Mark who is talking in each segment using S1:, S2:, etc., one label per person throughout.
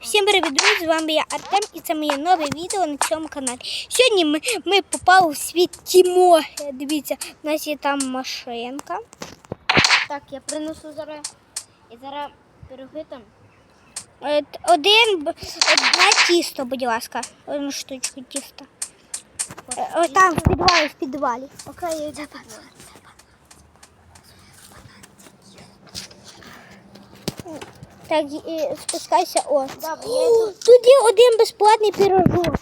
S1: Всім привіт, друзі! З вами я Артем і це моє нове відео на цьому каналі. Сьогодні ми, ми попали в світ Тімо. Дивіться, у нас є там машинка.
S2: Так, я принесу зараз. І зараз пироги там.
S1: Один, одне тісто, будь ласка. Одну штучку тіста. Е, Ось там в підвалі, в підвалі. Окей, це пан- Так, і спускайся. О.
S2: Добре, я йду.
S1: Тут є один безплатний пірожок.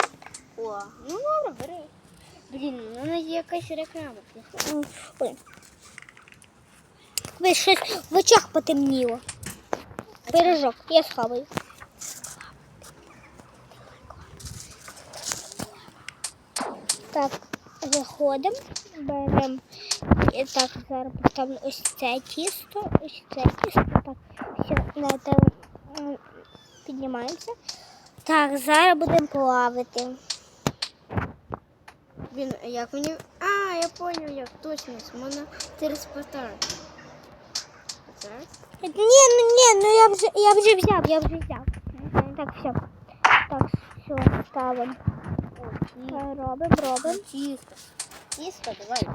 S2: О, ну добре, бери. Блін, ну не є якась реклама.
S1: Ой. Ви щось в очах потемніло. Пирожок, я схаваю. Так, заходимо, беремо. Так, зараз поставлю ось це тісто, ось це тісто. Так, все, на м, піднімаємося. Так, зараз будемо плавати.
S2: Блін, як мені. А, я поняв, як точно. Можна телеспортувати. Зараз.
S1: Ні, ну ні, ну я вже я вже взяв, я вже взяв. Так, все. Так, все, ставимо. Робимо, робимо.
S2: Тісто. Тісто, давай.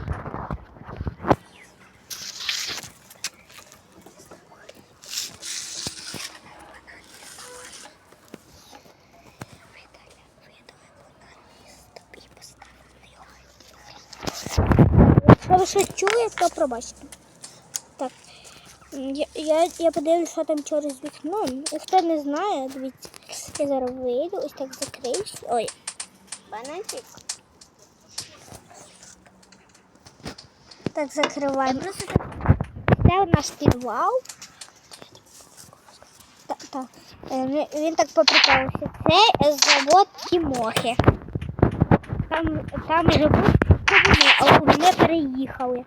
S1: Ви щось чує, то пробачте. Так. Я, я, я подивлюсь, що там через вікно. Хто не знає, дивіться, я зараз вийду, ось так закриюсь. Ой,
S2: Бананчик.
S1: так закриваємо. Це у нас підвал. Так, так. Е, Він, так попитався. Це завод Тімохи. Там, там живуть ковуни, а вони переїхали.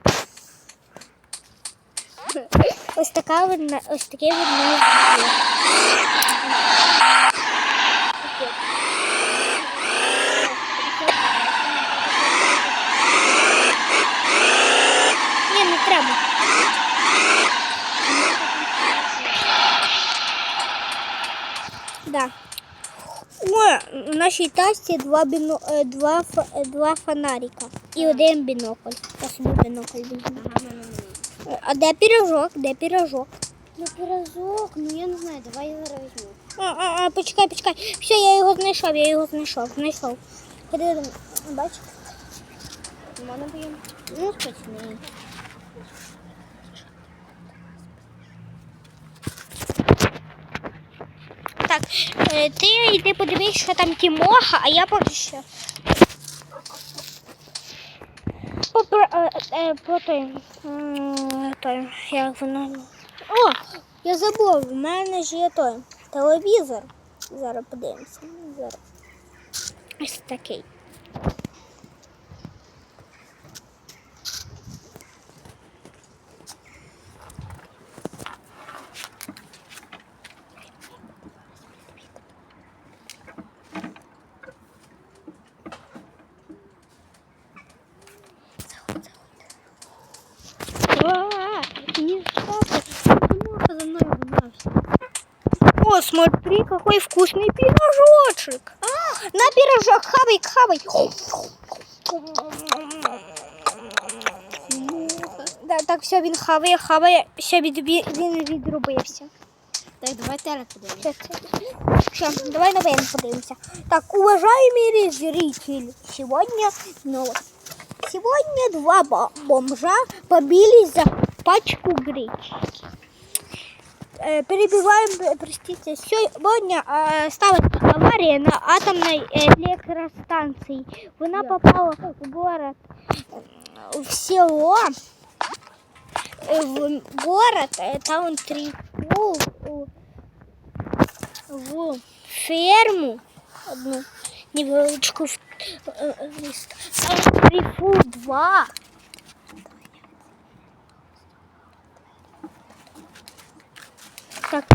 S1: Ось така видна, ось нас двір. Ні, не треба. Да. О, у нашій тасті два, біно, е, два, е, два фонарика і один бінокль. Я собі бінокль візьму. А де пірожок? Де пірожок?
S2: Ну, пирожок, ну я не знаю, давай я зараз візьму.
S1: А, а, а, почекай, почекай. Все, я його знайшов, я його знайшов, знайшов. Ходи, бач?
S2: Можна поїм? Ну, смачний.
S1: Так, е, ти йди подивись, що там Тімоха, а я поки що. По той, як воно. О, я забув, в мене ж є той телевізор. Зараз подивимося. Зараз. Ось такий. смотри, какой вкусный пирожочек. На пирожок, хавай, хавай. Да, так, все, він хаває, хаває, все, від, від, він відрубився.
S2: Так, давай телек подивимось.
S1: Все, все, давай новин подивимося. Так, уважаемые зрители, сегодня новость. Сегодня два бо- бомжа побились за пачку гречки. Э, перебиваем, э, простите, сегодня э, стала авария на атомной электростанции. Она попала в город, в село, в город, таун 3, в, в ферму, одну невеличку, в, в, в, в, в, в, в, в, в, в, в, в, Так,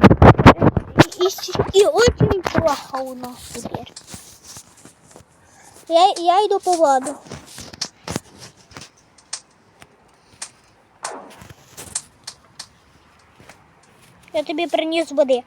S1: и, и, и очень плохо у нас теперь. Я, я иду по воду. Я тобі приніс води.